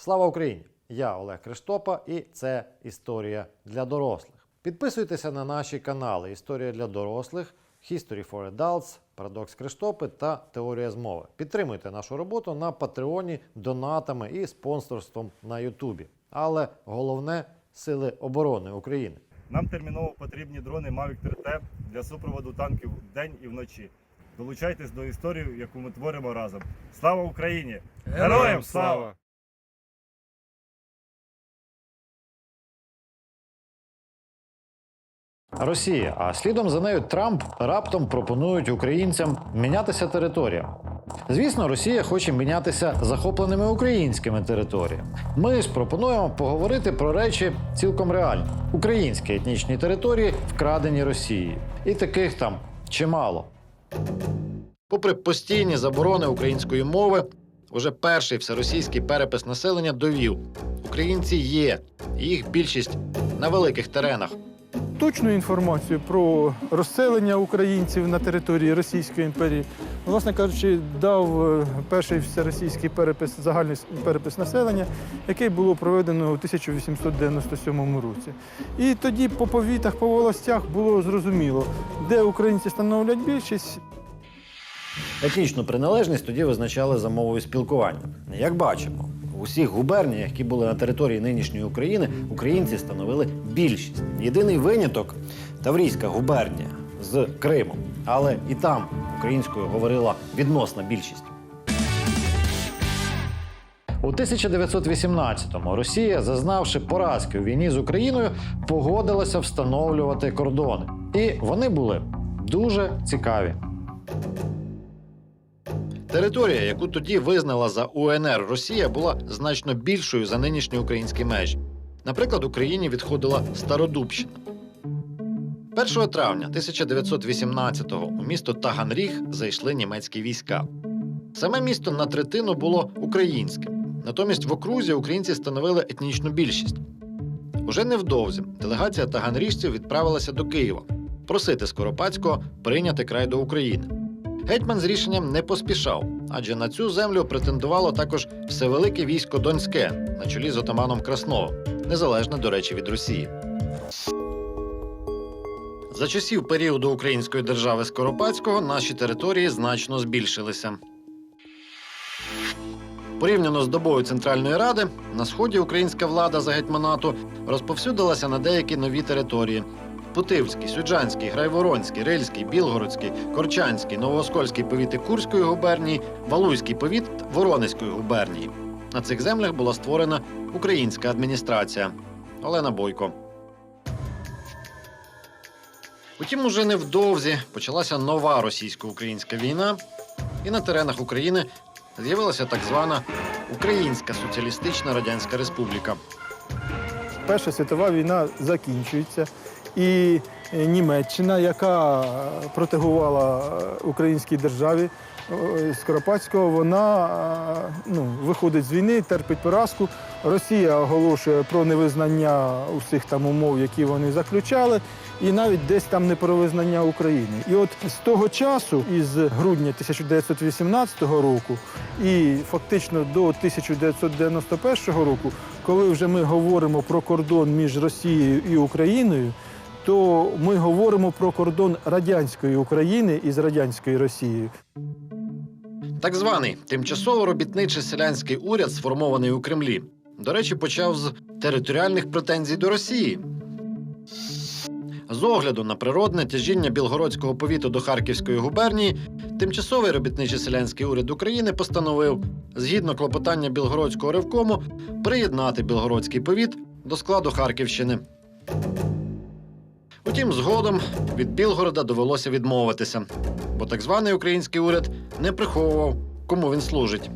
Слава Україні! Я Олег Криштопа, і це історія для дорослих. Підписуйтеся на наші канали Історія для дорослих, History for Adults, Парадокс Криштопи та Теорія змови. Підтримуйте нашу роботу на Патреоні донатами і спонсорством на Ютубі. Але головне сили оборони України. Нам терміново потрібні дрони Mavic 3T для супроводу танків вдень і вночі. Долучайтесь до історії, яку ми творимо разом. Слава Україні! Героям слава! Росія, а слідом за нею Трамп раптом пропонують українцям мінятися територіями. Звісно, Росія хоче мінятися захопленими українськими територіями. Ми ж пропонуємо поговорити про речі цілком реальні: українські етнічні території, вкрадені Росією. І таких там чимало. Попри постійні заборони української мови, уже перший всеросійський перепис населення довів: українці є, їх більшість на великих теренах. Точну інформацію про розселення українців на території Російської імперії, власне кажучи, дав е, перший всеросійський перепис, загальний перепис населення, який було проведено у 1897 році. І тоді по повітах, по волостях було зрозуміло, де українці становлять більшість, Етнічну приналежність тоді визначали за мовою спілкування. Як бачимо, усіх губерніях, які були на території нинішньої України, українці становили більшість. Єдиний виняток Таврійська губернія з Кримом. Але і там українською говорила відносна більшість. У 1918-му Росія, зазнавши поразки у війні з Україною, погодилася встановлювати кордони. І вони були дуже цікаві. Територія, яку тоді визнала за УНР Росія, була значно більшою за нинішні українські межі. Наприклад, Україні відходила Стародубщина. 1 травня 1918-го у місто Таганріг зайшли німецькі війська. Саме місто на третину було українським. Натомість в окрузі українці становили етнічну більшість. Уже невдовзі делегація таганріжців відправилася до Києва просити Скоропадського прийняти край до України. Гетьман з рішенням не поспішав, адже на цю землю претендувало також всевелике військо Донське на чолі з отаманом Красновим, незалежне, до речі, від Росії. За часів періоду української держави Скоропадського наші території значно збільшилися. Порівняно з добою Центральної Ради, на сході українська влада за гетьманату розповсюдилася на деякі нові території: Путивльський, Сюджанський, Грайворонський, Рильський, Білгородський, Корчанський, Новооскольський повіти Курської губернії, Валуйський повіт Воронезької губернії. На цих землях була створена українська адміністрація. Олена Бойко. Утім, уже невдовзі почалася нова російсько-українська війна, і на теренах України з'явилася так звана Українська Соціалістична Радянська Республіка. Перша світова війна закінчується. І е, Німеччина, яка протегувала е, українській державі е, Скоропадського, вона е, ну, виходить з війни, терпить поразку. Росія оголошує про невизнання усіх там умов, які вони заключали, і навіть десь там не про визнання України. І от з того часу, із грудня 1918 року, і фактично до 1991 року, коли вже ми говоримо про кордон між Росією і Україною, то ми говоримо про кордон радянської України із радянською Росією. Так званий тимчасово робітничий селянський уряд, сформований у Кремлі, до речі, почав з територіальних претензій до Росії. З огляду на природне тяжіння Білгородського повіту до Харківської губернії, тимчасовий робітничий селянський уряд України постановив, згідно клопотання Білгородського ревкому, приєднати Білгородський повіт до складу Харківщини. Утім, згодом від Білгорода довелося відмовитися, бо так званий український уряд не приховував, кому він служить.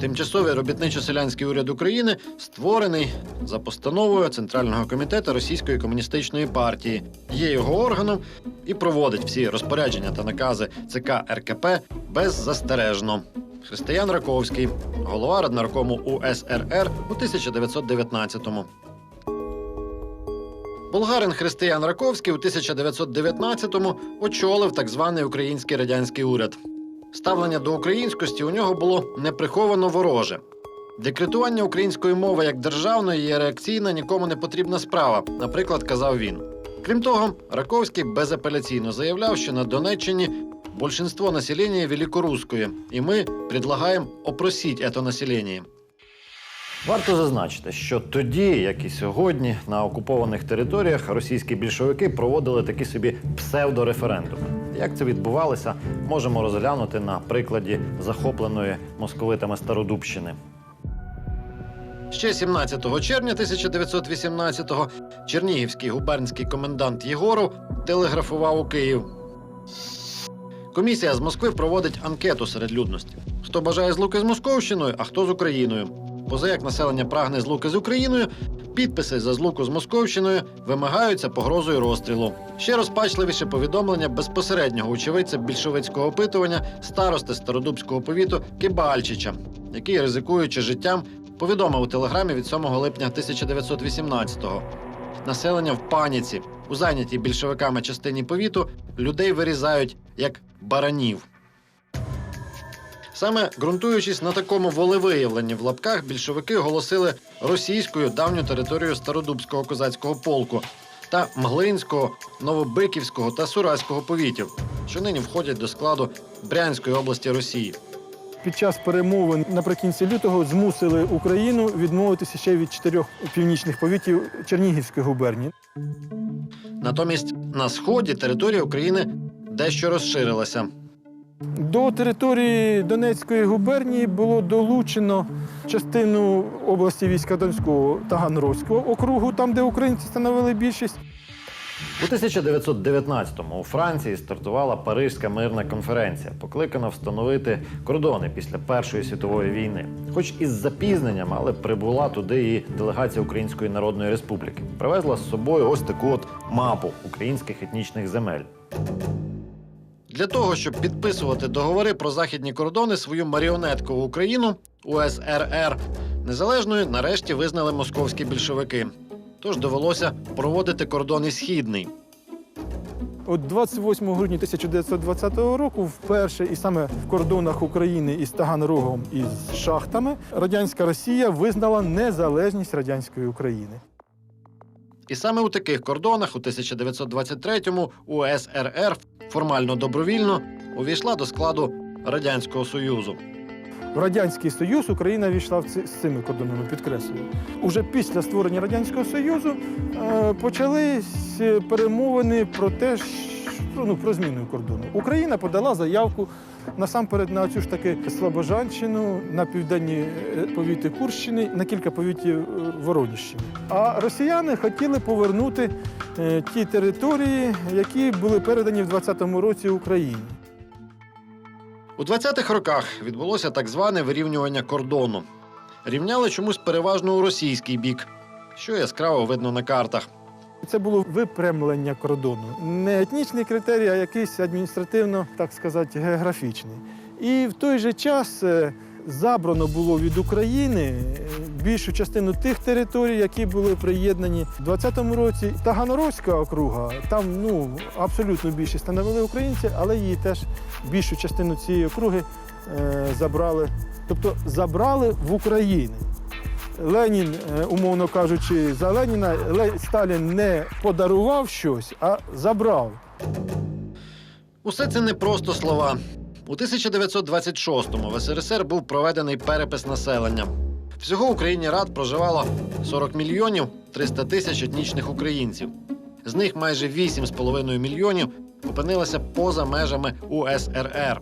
Тимчасовий робітничо-селянський уряд України створений за постановою Центрального комітету Російської комуністичної партії, є його органом і проводить всі розпорядження та накази ЦК РКП беззастережно. Християн Раковський, голова Раднаркому УСРР у 1919-му. Болгарин Християн Раковський у 1919-му очолив так званий український радянський уряд. Ставлення до українськості у нього було неприховано вороже. Декретування української мови як державної є реакційна, нікому не потрібна справа, наприклад, казав він. Крім того, Раковський безапеляційно заявляв, що на Донеччині большинство населення великорусское, і ми предлагаємо опросіть це населення. Варто зазначити, що тоді, як і сьогодні, на окупованих територіях російські більшовики проводили такі собі псевдореферендуми. Як це відбувалося, можемо розглянути на прикладі захопленої московитами Стародубщини. Ще 17 червня 1918-го Чернігівський губернський комендант Єгоров телеграфував у Київ. Комісія з Москви проводить анкету серед людності. Хто бажає злуки з Московщиною, а хто з Україною. Поза як населення прагне злуки з Україною, підписи за злуку з Московщиною вимагаються погрозою розстрілу. Ще розпачливіше повідомлення безпосереднього очевидця більшовицького опитування старости Стародубського повіту Кибальчича, який, ризикуючи життям, повідомив у телеграмі від 7 липня 1918-го. Населення в паніці. У зайнятій більшовиками частині повіту людей вирізають як баранів. Саме ґрунтуючись на такому волевиявленні в лапках, більшовики оголосили російською давню територію Стародубського козацького полку та Мглинського, Новобиківського та Сураського повітів, що нині входять до складу Брянської області Росії. Під час перемовин наприкінці лютого змусили Україну відмовитися ще від чотирьох північних повітів Чернігівської губернії. Натомість на сході територія України дещо розширилася. До території Донецької губернії було долучено частину області війська Донського Таганрозького округу, там, де українці становили більшість. У 1919-му у Франції стартувала Парижська мирна конференція, покликана встановити кордони після Першої світової війни. Хоч із запізненням, але прибула туди і делегація Української Народної Республіки. Привезла з собою ось таку от мапу українських етнічних земель. Для того, щоб підписувати договори про західні кордони, свою маріонеткову Україну УСРР незалежною нарешті визнали московські більшовики. Тож довелося проводити кордон і східний. От 28 грудня 1920 року, вперше і саме в кордонах України із Таганрогом і з шахтами, радянська Росія визнала незалежність радянської України. І саме у таких кордонах у 1923-му УСРР формально добровільно увійшла до складу Радянського Союзу. В Радянський Союз Україна війшла з цими кордонами, підкреслюю. Уже після створення Радянського Союзу е, почались перемовини про те, ну, про зміну кордону. Україна подала заявку насамперед на цю ж таки Слобожанщину, на південні е, повіти Курщини, на кілька повітів е, Вороніщини. А росіяни хотіли повернути е, ті території, які були передані в 20-му році Україні. У 20-х роках відбулося так зване вирівнювання кордону. Рівняли чомусь переважно у російський бік, що яскраво видно на картах. Це було випрямлення кордону. Не етнічний критерій, а якийсь адміністративно, так сказати, географічний. І в той же час е, забрано було від України е, більшу частину тих територій, які були приєднані в 20-му році. Таганрозька округа, там ну, абсолютно більшість становили українці, але її теж більшу частину цієї округи е, забрали. Тобто забрали в Україну. Ленін, е, умовно кажучи, за Леніна Ле- Сталін не подарував щось, а забрав. Усе це не просто слова. У 1926-му в СРСР був проведений перепис населення. Всього в Україні рад проживало 40 мільйонів 300 тисяч етнічних українців. З них майже 8,5 мільйонів опинилися поза межами УСРР.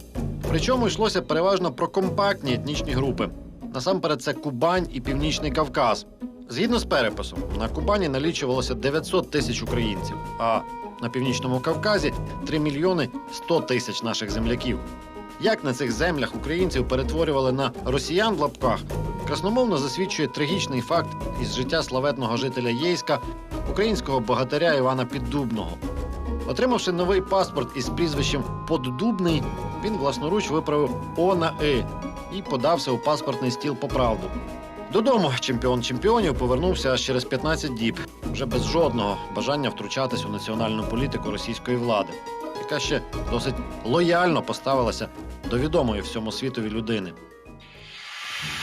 Причому йшлося переважно про компактні етнічні групи. Насамперед, це Кубань і Північний Кавказ. Згідно з переписом, на Кубані налічувалося 900 тисяч українців, а на північному Кавказі 3 мільйони 100 тисяч наших земляків. Як на цих землях українців перетворювали на росіян в лапках, красномовно засвідчує трагічний факт із життя славетного жителя Єйська, українського богатиря Івана Піддубного. Отримавши новий паспорт із прізвищем Поддубний, він власноруч виправив О на И і подався у паспортний стіл по правду. Додому чемпіон чемпіонів повернувся через 15 діб, вже без жодного бажання втручатись у національну політику російської влади, яка ще досить лояльно поставилася до відомої всьому світові людини.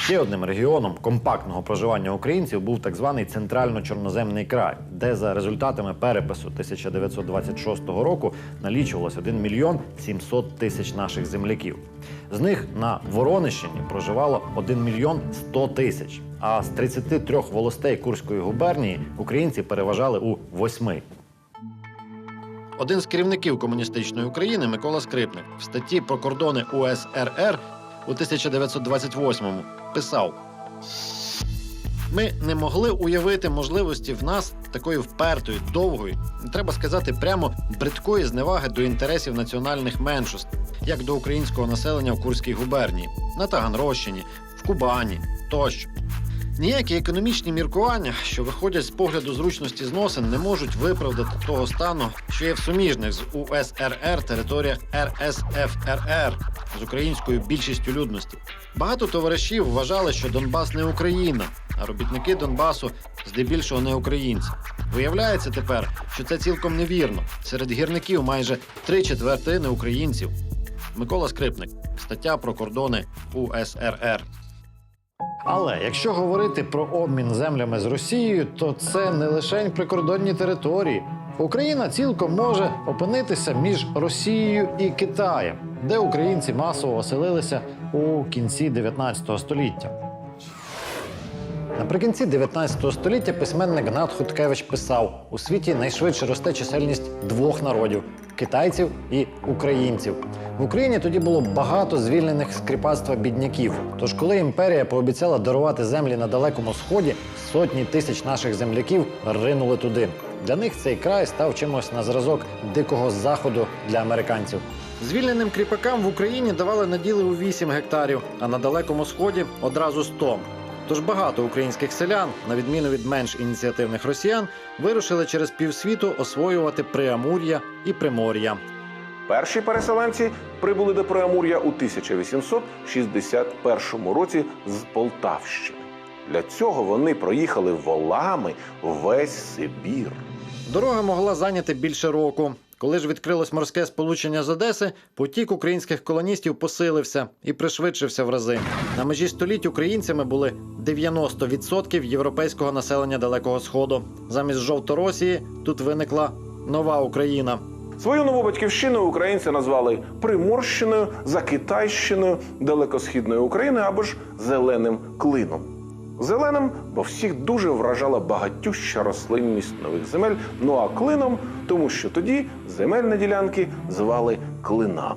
Ще одним регіоном компактного проживання українців був так званий центрально-чорноземний край, де за результатами перепису 1926 року налічувалось 1 мільйон 700 тисяч наших земляків. З них на Воронищині проживало 1 мільйон 100 тисяч. А з 33 волостей Курської губернії українці переважали у восьми. Один з керівників комуністичної України Микола Скрипник в статті про кордони УСРР у 1928-му писав: Ми не могли уявити можливості в нас такої впертої, довгої, треба сказати, прямо бридкої зневаги до інтересів національних меншостей, як до українського населення в Курській губернії, на Таганрощині, в Кубані тощо. Ніякі економічні міркування, що виходять з погляду зручності зносин, не можуть виправдати того стану, що є в суміжних з УСРР територіях РСФРР з українською більшістю людності. Багато товаришів вважали, що Донбас не Україна, а робітники Донбасу здебільшого не українці. Виявляється тепер, що це цілком невірно. Серед гірників майже три четвертини українців. Микола Скрипник, стаття про кордони УСРР. Але якщо говорити про обмін землями з Росією, то це не лише прикордонні території. Україна цілком може опинитися між Росією і Китаєм, де українці масово оселилися у кінці 19 століття. Наприкінці 19 століття письменник Гнат Хуткевич писав: у світі найшвидше росте чисельність двох народів китайців і українців. В Україні тоді було багато звільнених з кріпацтва бідняків. Тож, коли імперія пообіцяла дарувати землі на далекому сході, сотні тисяч наших земляків ринули туди. Для них цей край став чимось на зразок дикого заходу для американців. Звільненим кріпакам в Україні давали наділи у 8 гектарів, а на далекому сході одразу 100. Тож багато українських селян, на відміну від менш ініціативних росіян, вирушили через півсвіту освоювати Преамур'я і Примор'я. Перші переселенці прибули до Преамур'я у 1861 році з Полтавщини. Для цього вони проїхали волами весь Сибір. Дорога могла зайняти більше року. Коли ж відкрилось морське сполучення з Одеси, потік українських колоністів посилився і пришвидшився в рази. На межі століть українцями були 90% європейського населення Далекого Сходу. Замість Жовторосії тут виникла нова Україна. Свою нову батьківщину українці назвали Приморщиною, Закитайщиною, Далекосхідної України або ж Зеленим клином. Зеленим, бо всіх дуже вражала багатюща рослинність нових земель, ну а клином, тому що тоді земельні ділянки звали клинами.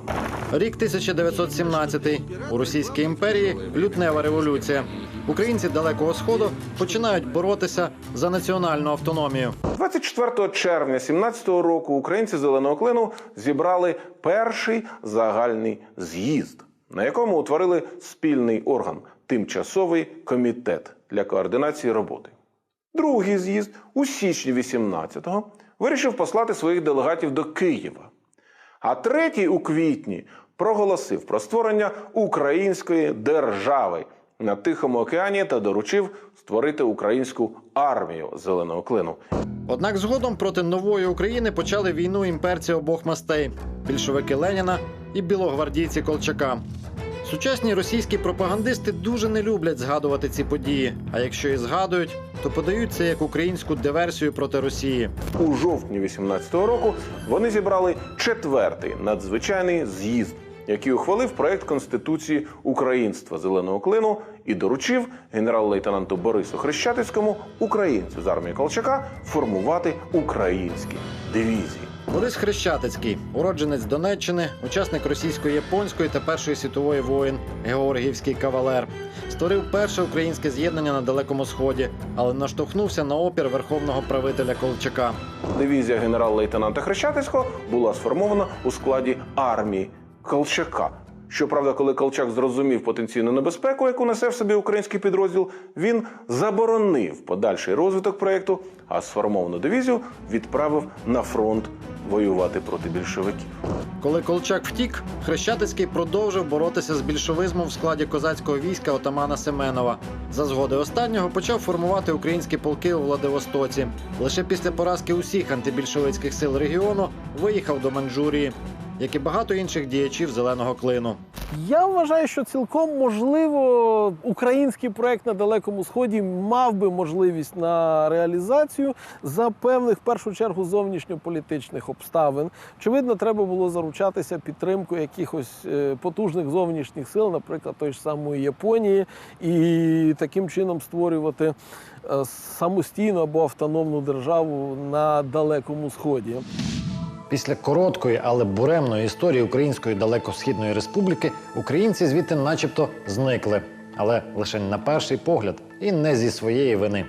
Рік 1917. У Російській імперії лютнева революція. Українці Далекого Сходу починають боротися за національну автономію. 24 червня 17-го року українці зеленого клину зібрали перший загальний з'їзд, на якому утворили спільний орган тимчасовий комітет для координації роботи. Другий з'їзд у січні 18-го вирішив послати своїх делегатів до Києва. А третій у квітні проголосив про створення української держави на Тихому океані та доручив створити українську армію зеленого клину. Однак згодом проти нової України почали війну імперці обох мастей більшовики Леніна і білогвардійці Колчака. Сучасні російські пропагандисти дуже не люблять згадувати ці події. А якщо і згадують, то подають це як українську диверсію проти Росії. У жовтні 18-го року вони зібрали четвертий надзвичайний з'їзд, який ухвалив проект конституції українства зеленого клину і доручив генерал-лейтенанту Борису Хрещатицькому, українцю з армії Колчака, формувати українські дивізії. Борис Хрещатицький, уродженець Донеччини, учасник російсько-японської та Першої світової воїн, георгіївський кавалер, створив перше українське з'єднання на Далекому Сході, але наштовхнувся на опір верховного правителя Колчака. Дивізія генерал-лейтенанта Хрещатицького була сформована у складі армії Колчака. Щоправда, коли Колчак зрозумів потенційну небезпеку, яку несе в собі український підрозділ, він заборонив подальший розвиток проєкту, а сформовану дивізію відправив на фронт воювати проти більшовиків. Коли Колчак втік, Хрещатицький продовжив боротися з більшовизмом в складі козацького війська отамана Семенова. За згоди останнього почав формувати українські полки у Владивостоці. Лише після поразки усіх антибільшовицьких сил регіону виїхав до Манчжурії. Як і багато інших діячів зеленого клину. Я вважаю, що цілком можливо український проект на далекому сході мав би можливість на реалізацію за певних в першу чергу зовнішньополітичних обставин. Очевидно, треба було заручатися підтримкою якихось е, потужних зовнішніх сил, наприклад, той ж самої Японії, і таким чином створювати е, самостійну або автономну державу на далекому сході. Після короткої, але буремної історії Української далекосхідної республіки українці звідти начебто зникли, але лише на перший погляд і не зі своєї вини.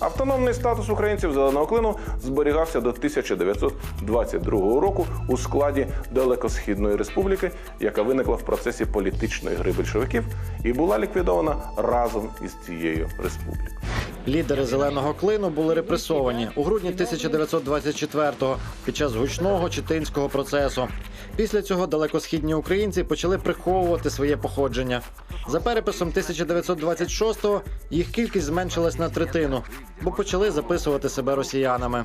Автономний статус українців зеленого клину зберігався до 1922 року у складі Далекосхідної республіки, яка виникла в процесі політичної гри більшовиків і була ліквідована разом із цією республікою. Лідери зеленого клину були репресовані у грудні 1924-го під час гучного читинського процесу. Після цього далекосхідні українці почали приховувати своє походження. За переписом 1926-го їх кількість зменшилась на третину, бо почали записувати себе росіянами.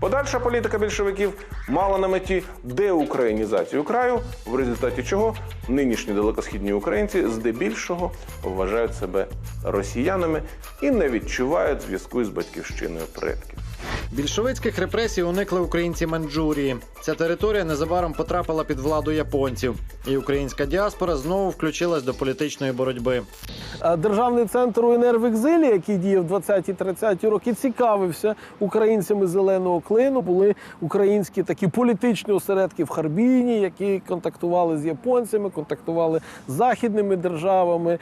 Подальша політика більшовиків мала на меті деукраїнізацію краю, в результаті чого нинішні далекосхідні українці здебільшого вважають себе росіянами і не відчувають зв'язку із батьківщиною предків. Більшовицьких репресій уникли українці Манджурії. Ця територія незабаром потрапила під владу японців, і українська діаспора знову включилась до політичної боротьби. Державний центр УНР в екзилі, який діяв в 20-30 роки, цікавився українцями зеленого клину. Були українські такі політичні осередки в Харбіні, які контактували з японцями, контактували з західними державами, е,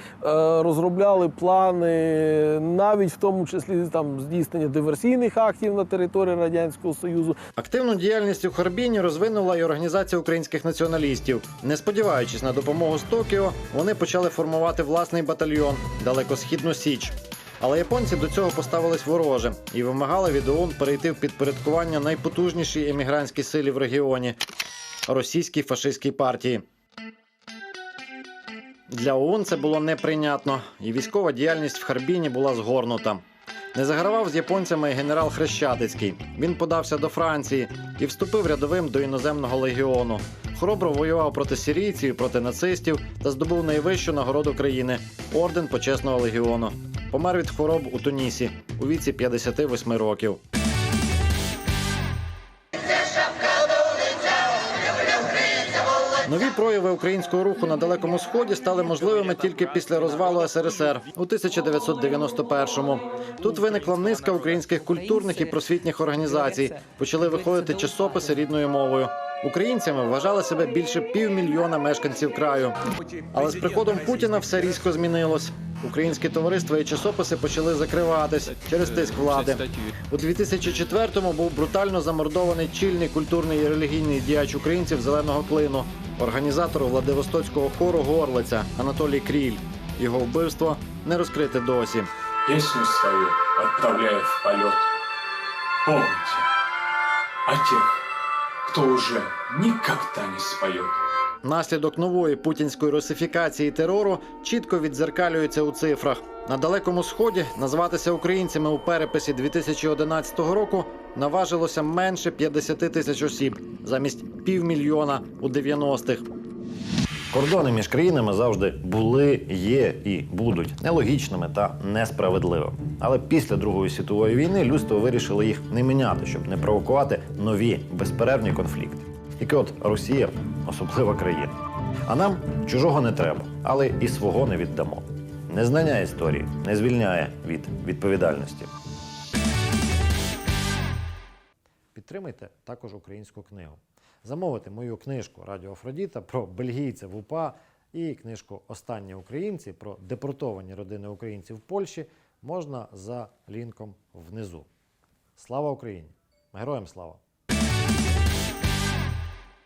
розробляли плани, навіть в тому числі там здійснення диверсійних актів на території радянського союзу. Активну діяльність у Харбіні розвинула і організація українських націоналістів. Не сподіваючись на допомогу з Токіо, вони почали формувати власний батальйон Далекосхідну Січ. Але японці до цього поставились вороже і вимагали від ОУН перейти в підпорядкування найпотужнішій емігрантській силі в регіоні російській фашистській партії. Для ОУН це було неприйнятно, і військова діяльність в Харбіні була згорнута. Не загравав з японцями генерал Хрещатицький. Він подався до Франції і вступив рядовим до іноземного легіону. Хоробро воював проти сирійців, проти нацистів та здобув найвищу нагороду країни орден почесного легіону. Помер від хвороб у Тунісі у віці 58 років. Нові прояви українського руху на далекому сході стали можливими тільки після розвалу СРСР у 1991-му. Тут виникла низка українських культурних і просвітніх організацій. Почали виходити часописи рідною мовою. Українцями вважали себе більше півмільйона мешканців краю. Але з приходом Путіна все різко змінилось. Українські товариства і часописи почали закриватись через тиск влади. У 2004-му був брутально замордований чільний культурний і релігійний діяч українців зеленого клину, організатор Владивостоцького хору Горлиця Анатолій Кріль. Його вбивство не розкрите досі. Песню свою отправляя в полет. Помните о тех, кто уже никогда не споет. Наслідок нової путінської русифікації терору чітко відзеркалюється у цифрах. На далекому сході назватися українцями у переписі 2011 року наважилося менше 50 тисяч осіб замість півмільйона у 90-х. Кордони між країнами завжди були, є і будуть нелогічними та несправедливими. Але після Другої світової війни людство вирішило їх не міняти, щоб не провокувати нові безперервні конфлікти. Тільки от Росія особлива країна. А нам чужого не треба, але і свого не віддамо. Незнання історії не звільняє від відповідальності. Підтримайте також українську книгу. Замовити мою книжку Радіо Афродіта про бельгійця в УПА і книжку Останні українці про депортовані родини українців в Польщі можна за лінком внизу. Слава Україні! Героям слава!